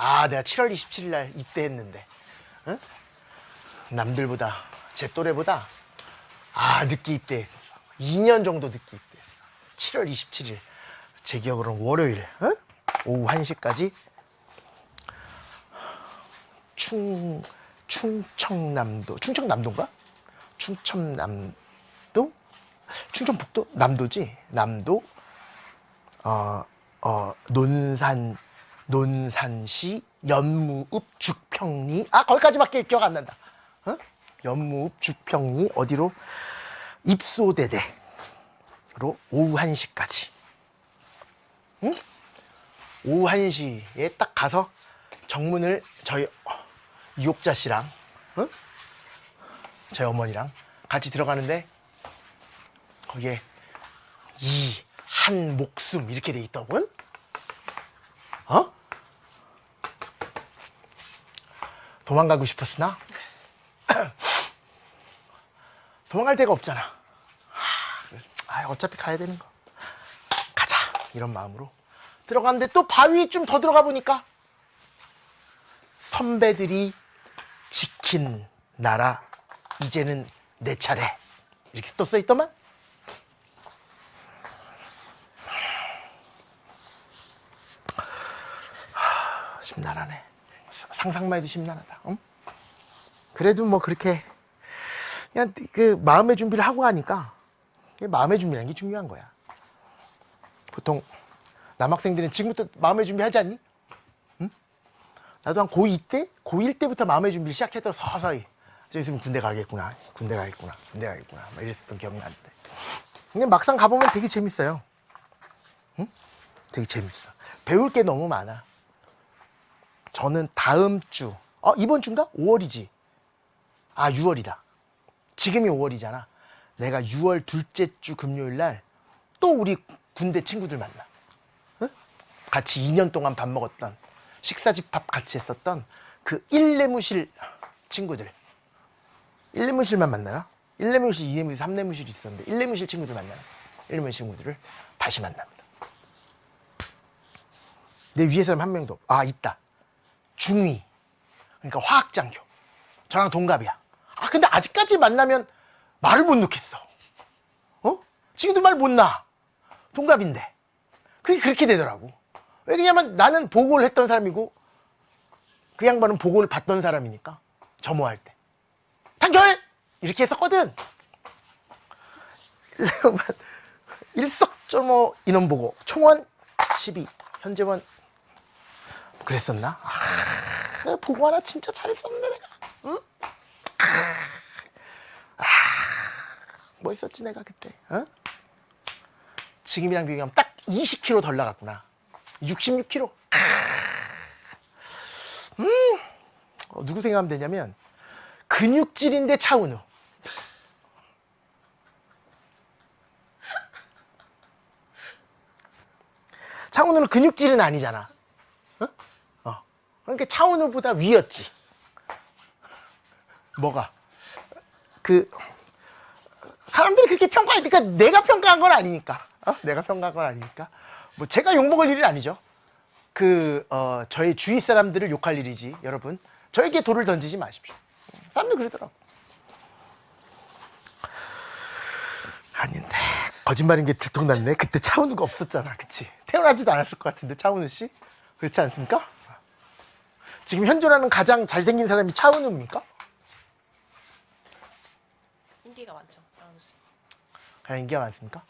아, 내가 7월 27일 날 입대했는데, 응? 남들보다, 제 또래보다, 아, 늦게 입대했었어. 2년 정도 늦게 입대했어. 7월 27일. 제 기억으로는 월요일, 응? 오후 1시까지 충, 충청남도, 충청남도인가? 충청남도? 충청북도? 남도지? 남도? 어, 어, 논산, 논산시 연무읍 죽평리. 아, 거기까지밖에 기억 안 난다. 어? 연무읍 죽평리 어디로? 입소대대로 오후 1시까지. 응? 오후 1시에 딱 가서 정문을 저희 어, 유혹자 씨랑 응? 저희 어머니랑 같이 들어가는데 거기에 이 한 목숨 이렇게 돼 있더군. 어? 도망가고 싶었으나? 도망갈 데가 없잖아. 하, 그래서, 아, 어차피 가야 되는 거. 가자. 이런 마음으로 들어갔는데 또 바위 좀 더 들어가 보니까 선배들이 지킨 나라 이제는 내 차례. 이렇게 또 써있더만. 하, 심란하네. 사- 상상만 해도 심란하다 응? 그래도 뭐 그렇게 그냥 그 마음의 준비를 하고 가니까 마음의 준비라는 게 중요한 거야 보통 남학생들은 지금부터 마음의 준비 하지 않니? 응? 나도 한 고2 때, 고1 때부터 마음의 준비를 시작해서 서서히 저 있으면 군대 가겠구나, 군대 가겠구나, 군대 가겠구나 막 이랬었던 기억이 나는데 근데 막상 가보면 되게 재밌어요 응? 되게 재밌어 배울 게 너무 많아 저는 다음 주, 어, 이번 주인가? 5월이지 아 6월이다 지금이 5월이잖아 내가 6월 둘째 주 금요일 날 또 우리 군대 친구들 만나 응? 같이 2년 동안 밥 먹었던 식사 집합 같이 했었던 그 일내무실 친구들 일내무실만 만나나? 일내무실, 이내무실, 삼내무실이 있었는데 일내무실 친구들 만나나? 일내무실 친구들을 다시 만납니다. 내 위에 사람 한 명도 없. 아 있다. 중위. 그러니까 화학장교. 저랑 동갑이야. 아 근데 아직까지 만나면 말을 못 놓겠어. 어? 지금도 말 못 나. 동갑인데. 그렇게 그렇게 되더라고. 왜냐면 나는 보고를 했던 사람이고 그 양반은 보고를 받던 사람이니까 점호할 때. 단결! 이렇게 했었거든. 일석점호 인원 보고 총원 12 현재원 그랬었나? 아, 내가 보고 하나 진짜 잘했었는데 내가. 응? 아, 멋있었지 내가 그때? 어? 지금이랑 비교하면 딱 20kg 덜 나갔구나. 66kg 음. 어, 누구 생각하면 되냐면 근육질인데 차은우. 차은우는 근육질은 아니잖아. 그러니까 차은우보다 위였지. 뭐가? 그 사람들이 그렇게 평가하니까 내가 평가한 건 아니니까. 어? 내가 평가한 건 아니니까. 뭐 제가 욕먹을 일이 아니죠. 그 어, 저희 주위 사람들을 욕할 일이지 여러분. 저에게 돌을 던지지 마십시오. 사람들 그러더라고. 아닌데 거짓말인 게 들통났네. 그때 차은우가 없었잖아 그치? 태어나지도 않았을 것 같은데 차은우 씨? 그렇지 않습니까? 지금 현존하는 가장 잘생긴 사람이 차은우입니까? 인기가 많죠, 장훈 씨. 가장 인기가 많습니까?